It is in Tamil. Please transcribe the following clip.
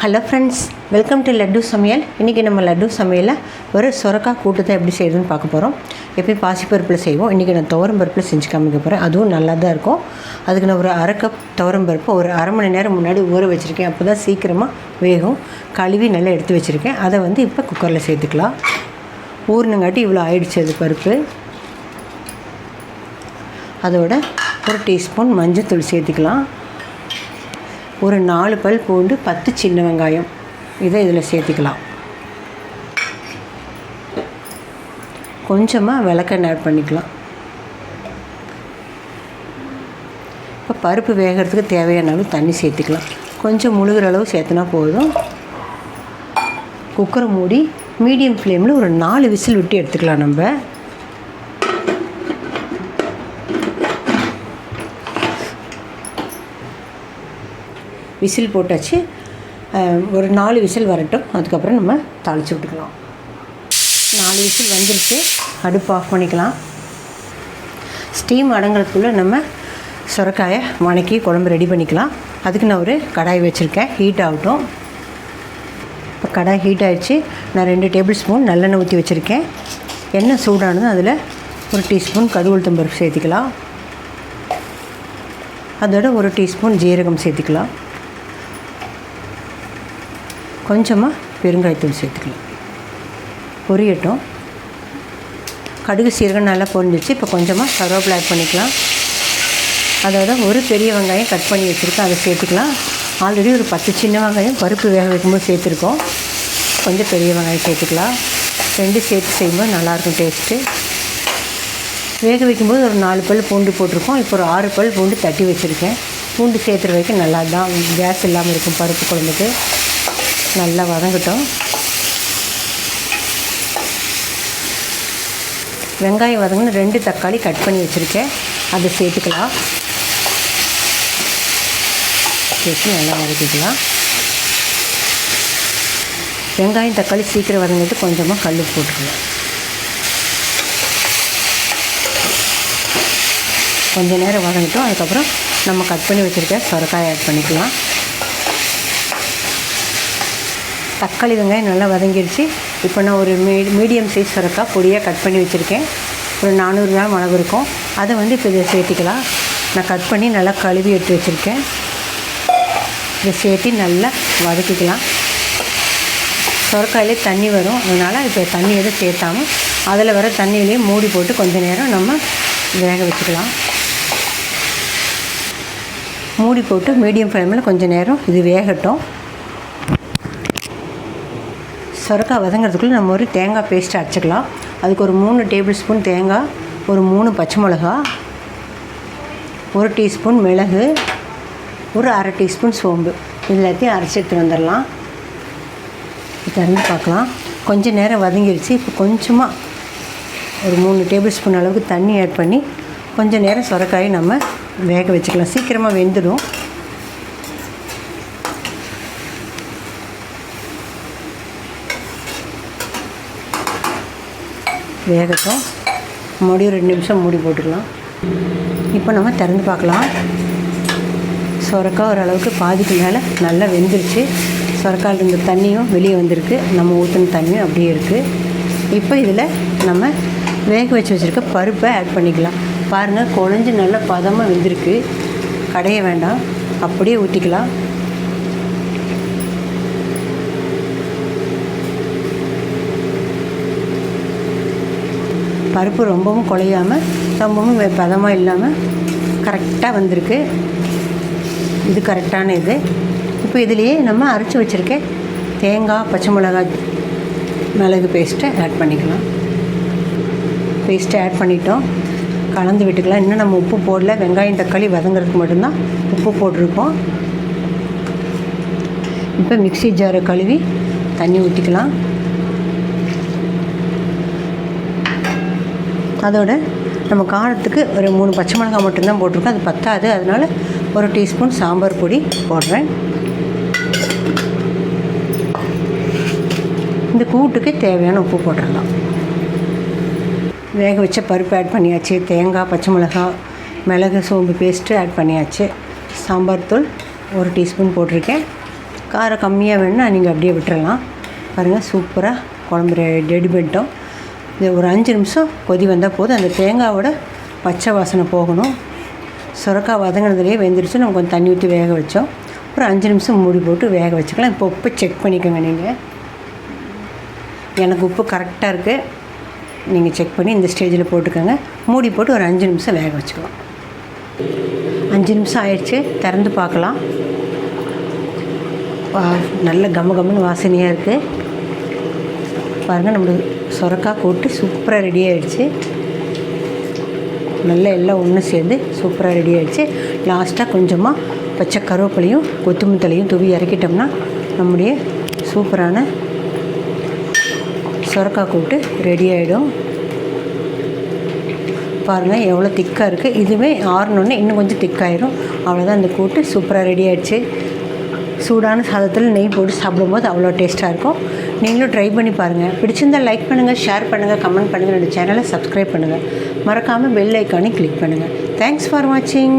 Hello friends welcome to Laddu சமையல் இன்றைக்கி நம்ம லட்டு சமையலில் ஒரு சுரக்காய் கூட்டு தான் எப்படி செய்யுதுன்னு பார்க்க போகிறோம் எப்பயும் பாசிப்பருப்பில் செய்வோம். இன்றைக்கி நான் துவரம் பருப்பில் செஞ்சு காமிக்க போகிறேன் அதுவும் நல்லா தான் இருக்கும். அதுக்கு நான் ஒரு அரை கப் துவரம் பருப்பு ஒரு அரை மணி நேரம் முன்னாடி ஊற வச்சுருக்கேன். அப்போ தான் சீக்கிரமாக வேகும். கழுவி நல்லா எடுத்து வச்சுருக்கேன். அதை வந்து இப்போ குக்கரில் சேர்த்துக்கலாம். ஊர்னுங்காட்டி இவ்வளோ ஆயிடுச்சு அது பருப்பு. அதோட ஒரு டீஸ்பூன் மஞ்சத்தூள் சேர்த்துக்கலாம். ஒரு நாலு பல் பூண்டு பத்து சின்ன வெங்காயம். இதை இதில் சேர்த்துக்கலாம். கொஞ்சமாக விளக்கெண்ணெய் ஆட் பண்ணிக்கலாம். இப்போ பருப்பு வேகிறதுக்கு தேவையான அளவு தண்ணி சேர்த்துக்கலாம். கொஞ்சம் முழுகிற அளவு சேர்த்துனா போதும். குக்கரை மூடி மீடியம் ஃப்ளேமில் ஒரு நாலு விசில் விட்டு எடுத்துக்கலாம் நம்ம. விசில் போட்டாச்சு. ஒரு நாலு விசில் வரட்டும். அதுக்கப்புறம் நம்ம தாளித்து விட்டுக்கலாம். நாலு விசில் வந்துருச்சு. அடுப்பு ஆஃப் பண்ணிக்கலாம். ஸ்டீம் அடங்குறதுக்குள்ளே நம்ம சுரக்காயை வணக்கி குழம்பு ரெடி பண்ணிக்கலாம். அதுக்கு நான் ஒரு கடாய் வச்சுருக்கேன். ஹீட் ஆகட்டும். இப்போ கடாய் ஹீட் ஆகிடுச்சு நான் ரெண்டு டேபிள் ஸ்பூன் நல்லெண்ணெய் ஊற்றி வச்சுருக்கேன். எண்ணெய் சூடானதும் அதில் ஒரு டீஸ்பூன் கடுகுளுத்தம் பருப்பு சேர்த்துக்கலாம். அதோட ஒரு டீஸ்பூன் ஜீரகம் சேர்த்துக்கலாம். கொஞ்சமாக பெருங்காயத்தூள் சேர்த்துக்கலாம். பொரியட்டும். கடுகு சீரகம் நல்லா பொரிஞ்சிச்சு இப்போ கொஞ்சமாக கருவேப்பிலை ஆட் பண்ணிக்கலாம். அதோட ஒரு பெரிய வெங்காயம் கட் பண்ணி வச்சுருக்கேன். அதை சேர்த்துக்கலாம். ஆல்ரெடி ஒரு பத்து சின்ன வெங்காயம் பருப்பு வேக வைக்கும்போது சேர்த்துருக்கோம். கொஞ்சம் பெரிய வெங்காயம் சேர்த்துக்கலாம். ரெண்டு சேர்த்து செய்யும்போது நல்லாயிருக்கும் டேஸ்ட்டு வேக வைக்கும்போது ஒரு நாலு பல் பூண்டு போட்டிருக்கோம். இப்போ ஒரு ஆறு பல் பூண்டு தட்டி வச்சுருக்கேன். பூண்டு சேர்த்துற வரைக்கும் நல்லா தான் கேஸ் இல்லாமல் இருக்கும் பருப்பு குழம்புக்கு. நல்லா வதங்கட்டும். வெங்காயம் வதங்கின ரெண்டு தக்காளி கட் பண்ணி வச்சுருக்கேன். அதை சேர்த்துக்கலாம். சேர்த்து நல்லா வதக்கிக்கலாம். வெங்காயம் தக்காளி சீக்கிரம் வதங்கிட்டு கொஞ்சமாக கல் போட்டுக்கலாம். கொஞ்சம் நேரம் வதங்கிட்டோம். அதுக்கப்புறம் நம்ம கட் பண்ணி வச்சுருக்க சொரக்காய் ஆட் பண்ணிக்கலாம். தக்காளி வெங்காயம் நல்லா வதங்கிடுச்சு இப்போ நான் ஒரு மீ மீடியம் சைஸ் சுரக்காய் பொடியாக கட் பண்ணி வச்சுருக்கேன். ஒரு நானூறு கிராம் அளவு இருக்கும். அதை வந்து இப்போ இதை சேர்த்திக்கலாம். நான் கட் பண்ணி நல்லா கழுவி எடுத்து வச்சுருக்கேன். இதை சேர்த்து நல்லா வதக்கிக்கலாம். சுரக்காயிலே தண்ணி வரும். அதனால் இப்போ தண்ணி எதுவும் சேர்த்தாமல் அதில் வர தண்ணியிலேயே மூடி போட்டு கொஞ்ச நேரம் நம்ம வேக வச்சுக்கலாம். மூடி போட்டு மீடியம் ஃப்ளேமில் கொஞ்சம் நேரம் இது வேகட்டும். சுரக்காய் வதங்கிறதுக்குள்ளே நம்ம ஒரு தேங்காய் பேஸ்ட் அரைச்சிக்கலாம். அதுக்கு ஒரு மூணு டேபிள் ஸ்பூன் தேங்காய் ஒரு மூணு பச்சை மிளகா ஒரு டீஸ்பூன் மிளகு ஒரு அரை டீஸ்பூன் சோம்பு. இது எல்லாத்தையும் அரைச்சி எடுத்து வந்துடலாம். திறந்து பார்க்கலாம். கொஞ்சம் நேரம் வதங்கிடுச்சு இப்போ கொஞ்சமாக ஒரு மூணு டேபிள் ஸ்பூன் அளவுக்கு தண்ணி ஆட் பண்ணி கொஞ்சம் நேரம் சுரக்காயை நம்ம வேக வச்சுக்கலாம். சீக்கிரமாக வெந்துடும். வேகட்டும். மறுபடியும் ரெண்டு நிமிஷம் மூடி போட்டுக்கலாம். இப்போ நம்ம திறந்து பார்க்கலாம். சுரக்காய் ஓரளவுக்கு பாதிக்கு மேலே நல்லா வெந்துருச்சு. சுரக்காயில் இருந்த தண்ணியும் வெளியே வந்திருக்கு. நம்ம ஊற்றின தண்ணியும் அப்படியே இருக்குது இப்போ இதில் நம்ம வேக வச்சு வச்சுருக்க பருப்பை ஆட் பண்ணிக்கலாம். பாருங்கள் குழஞ்சி நல்லா பதமாக வெந்திருக்கு. கடைய வேண்டாம். அப்படியே ஊற்றிக்கலாம் பருப்பு ரொம்பவும் குழையாமல் ரொம்பவும் வெ- பதமாக இல்லாமல் கரெக்டாக வந்திருக்கு. இது கரெக்டான இது. இப்போ இதுலேயே நம்ம அரைச்சி வச்சுருக்க தேங்காய் பச்சை மிளகாய் மிளகு பேஸ்ட்டை ஆட் பண்ணிக்கலாம். பேஸ்ட்டை ஆட் பண்ணிட்டோம். கலந்து விட்டுக்கலாம். இன்னும் நம்ம உப்பு போடல. வெங்காயம் தக்காளி வதங்குறதுக்கு மட்டும்தான் உப்பு போட்டிருக்கோம். இப்போ மிக்ஸி ஜாரை கழுவி தண்ணி ஊற்றிக்கலாம் அதோட நம்ம காரத்துக்கு ஒரு மூணு பச்சை மிளகாய் மட்டும்தான் போட்டிருக்கோம். அது பத்தாது. அதனால் ஒரு டீஸ்பூன் சாம்பார் பொடி போடுறேன். இந்த கூட்டுக்கு தேவையான உப்பு போட்டுடலாம். வேக வச்ச பருப்பு ஆட் பண்ணியாச்சு. தேங்காய் பச்சை மிளகாய் மிளகு சோம்பு பேஸ்ட்டு ஆட் பண்ணியாச்சு. சாம்பார் தூள் ஒரு டீஸ்பூன் போட்டிருக்கேன். காரம் கம்மியாக வேணுன்னா நீங்கள் அப்படியே விட்டுறலாம். பாருங்கள் சூப்பராக குழம்பு ரெ- ரெடி பண்ணிட்டோம். இது ஒரு அஞ்சு நிமிஷம் கொதி வந்தால் போதும். அந்த தேங்காவோட பச்சை வாசனை போகணும். சுரக்காய் வதங்கினதுலேயே வெந்துருச்சு. நம்ம கொஞ்சம் தண்ணி ஊற்றி வேக வச்சோம். ஒரு அஞ்சு நிமிஷம் மூடி போட்டு வேக வச்சுக்கலாம். இப்போ உப்பு செக் பண்ணிக்கோங்க நீங்கள் எனக்கு உப்பு கரெக்டாக இருக்குது நீங்கள் செக் பண்ணி இந்த ஸ்டேஜில் போட்டுக்கோங்க. மூடி போட்டு ஒரு அஞ்சு நிமிஷம் வேக வச்சுக்கலாம். அஞ்சு நிமிஷம் ஆயிடுச்சு. திறந்து பார்க்கலாம். நல்ல கம கம்முன்னு வாசனையாக இருக்குது பாருங்கள் நம்மளுக்கு சுரக்காய் கூட்டு சூப்பராக ரெடி ஆகிடுச்சு நல்லா எல்லாம் ஒன்று சேர்ந்து சூப்பராக ரெடி ஆகிடுச்சு லாஸ்ட்டாக கொஞ்சமாக பச்சை கருவேப்பிலையும் கொத்துமுத்தலையும் தூவி இறக்கிட்டோம்னா நம்முடைய சூப்பரான சுரக்காய் கூட்டு ரெடி ஆகிடும் பாருங்கள் எவ்வளோ திக்காக இருக்குது இதுவே ஆறினோடனே இன்னும் கொஞ்சம் திக்காயிரும் அவ்வளோதான் அந்த கூட்டு சூப்பராக ரெடி ஆகிடுச்சு சூடான சாதத்தில் நெய் போட்டு சாப்பிடும்போது அவ்வளோ டேஸ்ட்டாக இருக்கும். நீங்களும் ட்ரை பண்ணி பாருங்கள் பிடிச்சிருந்தால் லைக் பண்ணுங்கள் ஷேர் பண்ணுங்கள் கமெண்ட் பண்ணுங்கள் என்னோடய சேனலை சப்ஸ்கிரைப் பண்ணுங்கள் மறக்காமல் பெல் ஐக்கானையும் கிளிக் பண்ணுங்கள் தேங்க்ஸ் ஃபார் வாட்சிங்